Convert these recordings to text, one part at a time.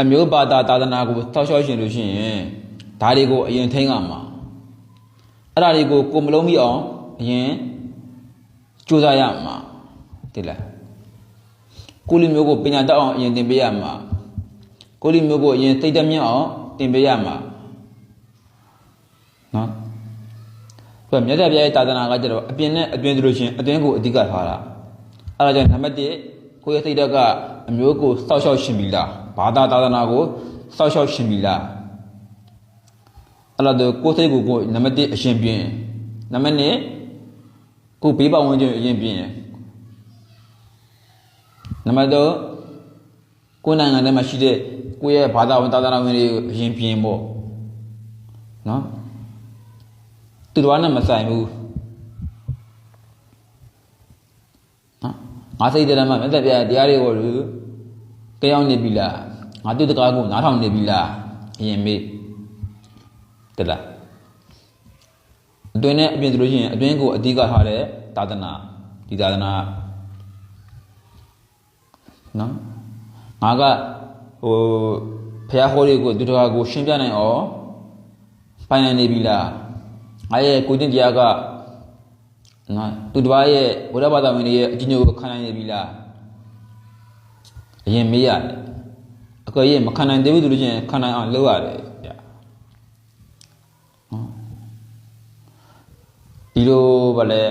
အမျိုးဘာသာသာသနာကိုတောက်လျှောက်ရှင်လို့ရှိရင်ဒါတွေကိုအရင်ထိန်းရမှာအဲ့ဒါတွေကိုကိုယ်မလုံးမိအောင်အရင်ကြိုးစားရမှာတိလားကိုလူမျိုးကိုပညာတတ်အောင်အရင်သင်ပေးရမှာကိုလူမျိုးကိုအရင်သိတဲ့မြတ်အောင်သင်ပေးရမှာနော်ဆိုတော့မြတ်စွာဘုရားရဲ့သာသနာကကျတော့အပြင်နဲ့အတွင်းဆိုလို့ရှိရင်အတွင်းကိုအဓိကထားတာအဲ့ဒါကြောင့်နံပါတ်1ကိုယ့်ရဲ့စိတ်ဓာတ်ကအမျိုးကိုစောက်ရှောက်ရှင်ပြီလား ဘာသာသာသနာကိုစောက်ရှောက်ရှင်ပြီလားအဲ့ဒါတော့ကိုယ်စိတ်ကိုကိုယ်နံပါတ်1အရှင်ပြင်းနံပါတ်2ကိုယ်ဘေးပတ်ဝန်းကျင်အရင်ပြင်းနံပါတ်3ကိုယ်နိုင်ငံထဲမှာရှိတဲ့ကိုယ့်ရဲ့ဘာသာဝင်သာသနာဝင်တွေအရင်ပြင်းပေါ့နော်သူတော်နဲ့မဆိုင်ဘူးနော်ငါစိတ်တရမှာမြတ်ဗျာတရားတွေကို လူကြောင်နေပြီလားငါသူတကားကိုနားထောင်နေပြီလားအရင်မေးတလားအတွင်းနဲ့အပြင်ဆိုလို့ရှိရင်အတွင်းကိုအဓိကထားတဲ့သာသနာဒီသာသနာနော်ငါကဟိုဖះဟောလေးကိုသူတကားကိုရှင်းပြနိုင်အောင်ပိုင်နိုင်နေပြီလားငါရဲ့ကိုကျင့်တရားကနော်သူတစ်ပါးရဲ့ဘုရားဘာသာဝင်တွေရဲ့အကျဉ်းချုပ်ကိုခံနိုင်နေပြီလား အရင်မေးရတယ်အကွယ်ရင်မခံနိုင်သေးဘူးဆိုလို့ရှိရင်ခံနိုင်အောင်လုပ်ရတယ်ဗျနော်ဒီလိုဗလဲ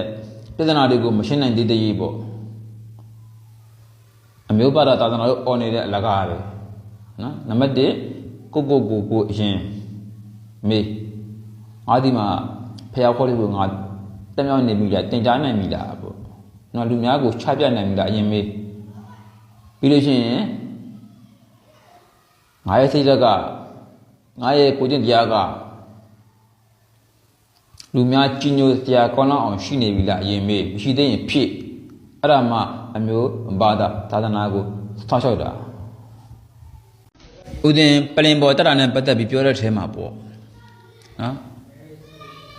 ပြဿနာတွေကိုမရှင်းနိုင်သေးသေးပေါ့အမျိုးပါဒသာသနာလို့អော်နေတဲ့အလကားပဲနော်နံပါတ်1ကိုကိုကိုကိုအရင်မေးငါဒီမှာဖျောက်ခေါ်လေးကိုငါတက်မြောက်နေပြီလားတင်ကြားနိုင်ပြီလားပေါ့နော်လူများကိုချပြနိုင်ပြီလားအရင်မေး ပြီးလို့ရှိရင်ငါရဲ့စိတ်ဓာတ်ကငါရဲ့ကိုယ်ကျင့်တရားကလူများကြီးညိုတရားကောင်းလောက်အောင်ရှိနေပြီလားအရင်မေးမရှိသေးရင်ဖြစ်အဲ့ဒါမှအမျိုးဘာသာသာသနာကိုထောက်လျှောက်တာဥဒင်ပလင်ပေါ်တက်တာနဲ့ပတ်သက်ပြီးပြောတဲ့ထဲမှာပေါ့နော်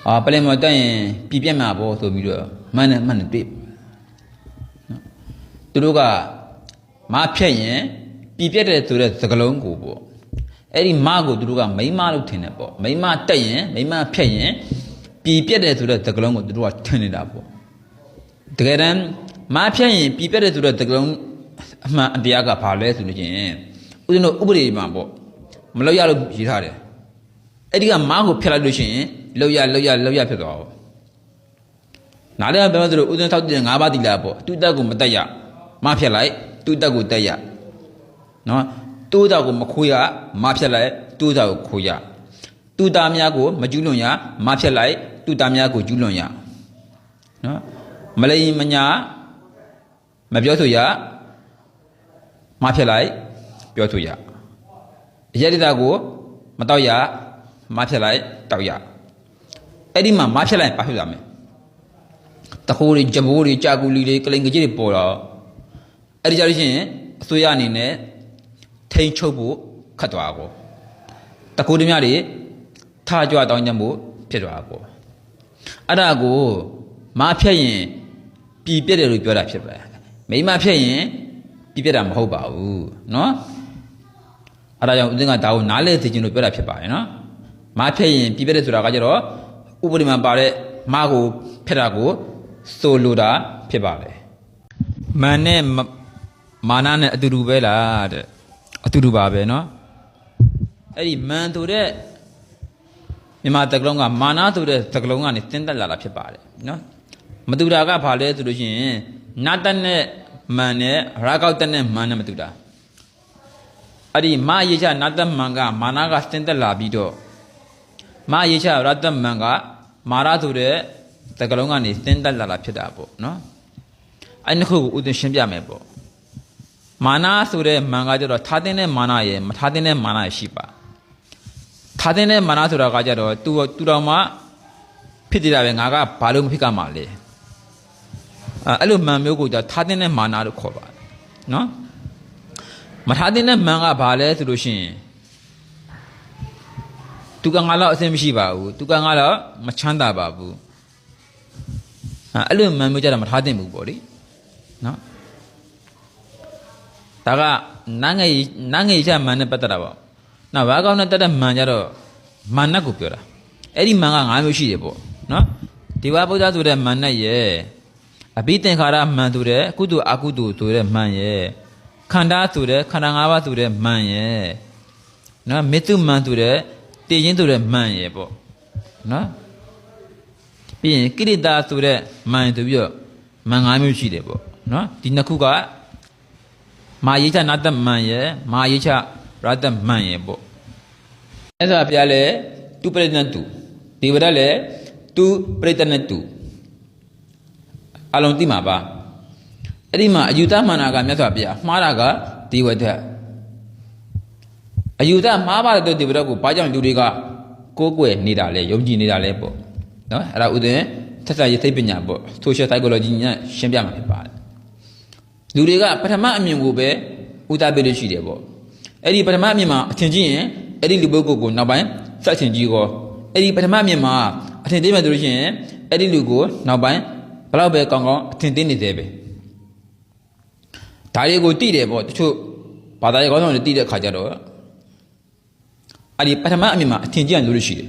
အာပလင်မော်တက်ရင်ပြပြက်မှာပေါ့ဆိုပြီးတော့မှန်တယ်မှန်တယ်တွေ့နော်သူတို့က မဖြက်ရင်ပြပြက်တယ်ဆိုတဲ့သကလုံးကိုပေါ့အဲ့ဒီမကိုသူတို့ကမိမလို့ထင်တယ်ပေါ့မိမတက်ရင်မိမဖြက်ရင်ပြပြက်တယ်ဆိုတဲ့သကလုံးကိုသူတို့ကထင်နေတာပေါ့တကယ်တမ်းမဖြက်ရင်ပြပြက်တယ်ဆိုတဲ့သကလုံးအမှန်အတရားကဘာလဲဆိုလို့ချင်းဦးဇင်းတို့ဥပဒေမှာပေါ့မလောက်ရလို့ရေးထားတယ်အဲ့ဒီကမားကိုဖျက်လိုက်လို့ရှိရင်လောက်ရလောက်ရလောက်ရဖြစ်သွားအောင်နားလည်းပြောသလိုဥဒင်းထောက်တဲ့၅ပါးတိလာပေါ့သူတက်ကိုမတက်ရမဖျက်လိုက် သူတက်ကိုတက်ရနော်သူတက်ကိုမခိုးရမဖျက်လိုက်သူတက်ကိုခိုးရသူသားများကိုမကျူးလွန်ရမဖျက်လိုက်သူသားများကိုကျူးလွန်ရနော်မလိမ်မညာမပြောဆိုရမဖျက်လိုက်ပြောဆိုရအယတ္တကိုမတော့ရမဖြတ်လိုက်တောက်ရအဲ့ဒီမှာမဖြတ်လိုက်ဘာဖြစ်လာမလဲတခိုးတွေကြမိုးတွေကြာကူလီတွေကလိန်ကြီးတွေပေါ်တော့ အဲ့ဒီကြလို့ရှိရင်အစိုးရအနေနဲ့ထိန်ချုပ်ဖို့ခတ်သွားကောတခိုးတွေများတွေထားကြွတောင်းကြဖို့ဖြစ်သွားကောအဲ့ဒါကိုမဖြတ်ရင်ပြည်ပြက်တယ်လို့ပြောတာဖြစ်ပါတယ်မိမဖြတ်ရင်ပြည်ပြက်တာမဟုတ်ပါဘူးเนาะအဲ့ဒါကြောင့်ဦးဇင်းကဒါကိုနားလဲသိခြင်းလို့ပြောတာဖြစ်ပါတယ်เนาะမားဖြက်ရင်ပြပြတဲ့ဆိုတာကကြတော့ဥပဒေမှာပါတဲ့မားကိုဖက်တာကိုဆိုလိုတာဖြစ်ပါလေမန်နဲ့ မာနနဲ့အတူတူပဲလားတဲ့အတူတူပါပဲเนาะအဲ့ဒီမန်ဆိုတဲ့မြန်မာတက္ကလုံးကမာနဆိုတဲ့တက္ကလုံးကနေတင်းတက်လာတာဖြစ်ပါတယ်เนาะမတူတာကဘာလဲဆိုလို့ရှိရင်နာတက်နဲ့မန်နဲ့ရာကောက်တက်နဲ့မန်နဲ့မတူတာအဲ့ဒီမာရေချနာတက်မန်ကမာနကတင်းတက်လာပြီးတော့မယေချရတ္တမန်ကမာရဆိုတဲ့တကလုံးကနေသင်တက်လာတာဖြစ်တာပေါ့နော်အဲ့နှစ်ခုကိုဥဒင်ရှင်းပြမယ်ပေါ့ မာနဆိုတဲ့မန်ကကြတော့ထားတဲ့မာနရဲ့မထားတဲ့မာနရှိပါထားတဲ့မာနဆိုတာကကြတော့သူသူတော်မှဖြစ်နေတာပဲငါကဘာလို့မဖြစ်ကမှာလဲအဲ့လိုမန်မျိုးကိုကြထားတဲ့မာနလို့ခေါ်ပါတယ်နော်မထားတဲ့မန်ကဘာလဲဆိုလို့ရှိရင်သူကငါတော့အဆင်မရှိပါဘူးသူကငါတော့မချမ်းသာပါဘူးအဲ့လိုမှန်မျိုးကြတာမထားသင့်ဘူးပေါ့လေနော် ဒါကနာငယ်နာငယ်ချမှန်နဲ့ပတ်သက်တာပေါ့နောက်ဘာကောင်းနဲ့တက်တဲ့မှန်ကြတော့မှန်နဲ့ကိုပြောတာအဲ့ဒီမှန်က၅မျိုးရှိတယ်ပေါ့နော်ဒီဝါဗုဒ္ဓဆိုတဲ့မှန်နဲ့ရဲ့အဘိသင်္ခါရမှန်ဆိုတဲ့ကုသိုလ်အကုသိုလ်ဆိုတဲ့မှန်ရဲ့ခန္ဓာဆိုတဲ့ခန္ဓာ၅ပါးဆိုတဲ့မှန်ရဲ့နော်မေတ္တုမှန်ဆိုတဲ့တည်ခြင်းဆိုတဲ့မှန်ရဲ့ပေါ့နော်ပြီးရင်ကိရိတာဆိုတဲ့မှန်ဆိုပြီးတော့မှန်၅မျိုးရှိတယ်ပေါ့နော်ဒီနှစ်ခုက မာယေချနာတမှန်ရဲ့မာယေချရတမှန်ရဲ့ပေါ့အဲ့ဒါပြလဲသူပရိတနတုဒီဝရလဲသူပရိတနတုအလုံးသိမှာပါအဲ့ဒီမှာအယူတမှန်တာကမြတ်စွာဘုရားမှားတာကဒီဝတ္ထအယူတမှားပါတယ်ဒီဝရကိုဘာကြောင့်လူတွေကကိုးကွယ်နေတာလဲယုံကြည်နေတာလဲပေါ့နော်အဲ့ဒါဥဒင်သက်သက်ရေးသိပ္ပညာပေါ့ social psychology ညရှင်းပြမှာဖြစ်ပါတယ် လူတွေကပထမအမြင်ကိုပဲဥဒပေးလို့ရှိတယ်ပေါ့အဲ့ဒီပထမအမြင်မှာအထင်ကြီးရင်အဲ့ဒီလူပုဂ္ဂိုလ်ကိုနောက်ပိုင်းစက်ချင်ကြီးကောအဲ့ဒီပထမအမြင်မှာအထင်သေးမှဆိုလို့ရှိရင်အဲ့ဒီလူကိုနောက်ပိုင်းဘယ်တော့ပဲကောင်းကောင်းအထင်သေးနေသေးပဲဒါတွေကိုတိတယ်ပေါ့တချို့ဘာသာရေးကောင်းဆောင်တွေတိတဲ့ခါကျတော့အဲ့ဒီပထမအမြင်မှာအထင်ကြီးရလို့ရှိတယ်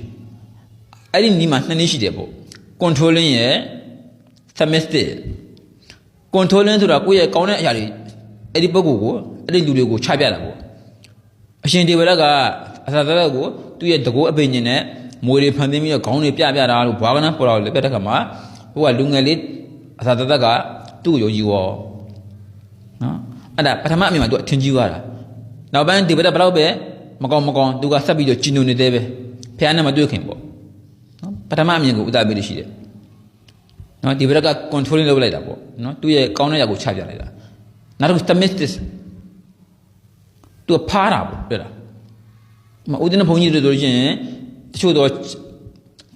အဲ့ဒီနီးမှာနှစ်နည်းရှိတယ်ပေါ့ controlling ရဲ့ submissive controlling ဆိုတာကိုယ့်ရဲ့ကောင်းတဲ့အရာတွေအဲ့ဒီပုဂ္ဂိုလ်ကိုအဲ့ဒီလူတွေကိုချပြတာပေါ့အရှင်ဒေဝရကအသာသက်ကိုသူ့ရဲ့တကောအပင်ညင်နဲ့မွေတွေဖန်သင်းပြီးတော့ခေါင်းတွေပြပြတာလို့ဘွားကနပေါ်တော်လည်းပြတဲ့ခါမှာဟိုကလူငယ်လေးအသာသက်ကသူ့ကိုယုံကြည်ရောနော်အဲ့ဒါပထမအမြင်မှာသူအထင်ကြီးသွားတာနောက်ပိုင်းဒီဘက်ဘယ်တော့ပဲမကောင်းမကောင်းသူကဆက်ပြီးတော့ကျဉ်ညွနေသေးပဲဖះနဲ့မတွေ့ခင်ပေါ့နော်ပထမအမြင်ကိုဥဒပေးလို့ရှိတယ် နော်ဒီဘက်က controlling လုပ်လိုက်တာပေါ့နော်သူ့ရဲ့ကောင်းတဲ့ຢာကိုချပြလိုက်တာနောက်တစ်ခု submissive သူကဖားတာပေါ့တွေ့လားမဥဒင်းဘုန်းကြီးတို့ဆိုလို့ရှိရင်တချို့တော့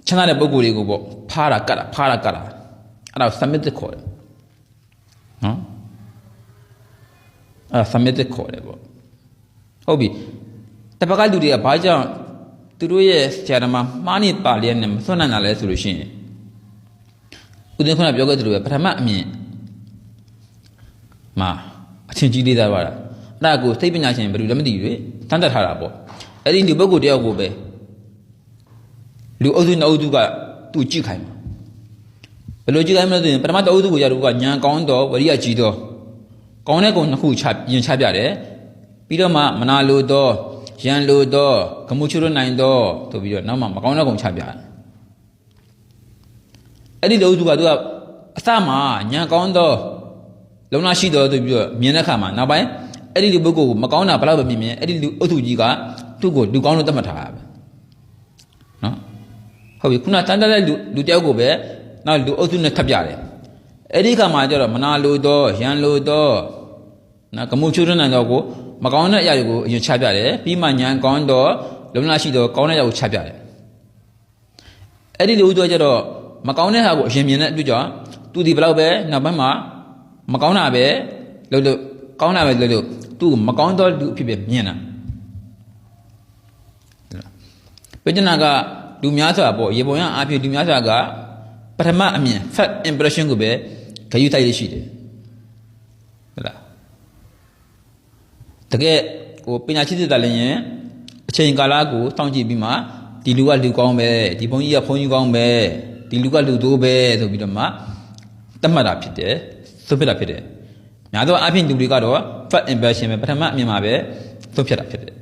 ချမ်းသာတဲ့ပုံကိုယ်တွေကိုပေါ့ဖားတာကတ်တာဖားတာကတ်တာအဲ့ဒါကို submissive ခေါ်တယ်နော်အဲ့ဒါ submissive ခေါ်တယ်ပေါ့ဟုတ်ပြီတပတ်ကလူတွေကဘာကြောင့်သူတို့ရဲ့ဆရာသမားမှားနေပါလျက်နဲ့မဆွနိုင်တာလဲဆိုလို့ရှိရင် ဦးသိန်းခုနပြောခဲ့သလိုပဲပထမအမြင်မှာအချင်းကြီးလေးသားပါတာအဲ့ဒါကိုစိတ်ပညာရှင်ဘယ်လိုလဲမသိဘူးလေတန်းတက်ထားတာပေါ့အဲ့ဒီလူပုဂ္ဂိုလ်တယောက်ကိုပဲလူအုပ်စုနှစ်အုပ်စုကသူ့ကြည့်ခိုင်းမှာဘယ်လိုကြည့်ခိုင်းမလဲဆိုရင်ပထမတအုပ်စုကိုရတော့ကညာကောင်းတော့ဝရိယကြီးတော့ကောင်းတဲ့ကုံနှစ်ခုချရင်ချပြတယ်ပြီးတော့မှမနာလိုတော့ရန်လိုတော့ဂမှုချုရနိုင်တော့ဆိုပြီးတော့နောက်မှမကောင်းတဲ့ကုံချပြတယ် အဲ့ဒီတအုပ်စုကသူကအစမှာညာကောင်းတော့လုံလာရှိတော့ဆိုပြီးတော့မြင်တဲ့ခါမှာနောက်ပိုင်းအဲ့ဒီလူပုဂ္ဂိုလ်ကိုမကောင်းတာဘယ်တော့ပဲမြင်မြင်အဲ့ဒီလူအုပ်စုကြီးကသူ့ကိုလူကောင်းလို့သတ်မှတ်ထားတာပဲနော်ဟုတ်ပြီခုနတန်းတက်တဲ့လူလူတယောက်ကိုပဲနောက်လူအုပ်စုနဲ့ထပ်ပြတယ်အဲ့ဒီခါမှာကျတော့မနာလိုတော့ရန်လိုတော့နော်ကမှုချုရနိုင်တော့ကိုမကောင်းတဲ့အရာတွေကိုအရင်ချပြတယ်ပြီးမှညာကောင်းတော့လုံလာရှိတော့ကောင်းတဲ့အရာကိုချပြတယ်အဲ့ဒီလူတို့ကျတော့ မကောင်းတဲ့ဟာကိုအရင်မြင်တဲ့အတွက်ကြောင့်သူဒီဘယ်တော့ပဲနောက်ပိုင်းမှာမကောင်းတာပဲလို့လို့ကောင်းတာပဲလို့လို့သူ့ကိုမကောင်းတော့လူအဖြစ်ပဲမြင်တာပြဉ္နာကလူများစွာပေါ့ရေပုံရအဖြစ်လူများစွာကပထမအမြင် first impression ကိုပဲဂရုစိုက်ရရှိတယ်ဟုတ်လားတကယ်ဟိုပညာရှိတဲ့တလည်းရင်အချိန်ကာလကိုစောင့်ကြည့်ပြီးမှဒီလူကလူကောင်းပဲဒီဘုန်းကြီးကဘုန်းကြီးကောင်းပဲ ဒီလူကလူသိုးပဲဆိုပြီးတော့မှတတ်မှတ်တာဖြစ်တယ်သုတ်ဖြစ်တာဖြစ်တယ်များသောအားဖြင့်လူတွေကတော့ first impression ပဲပထမအမြင်မှာပဲသုတ်ဖြစ်တာဖြစ်တယ်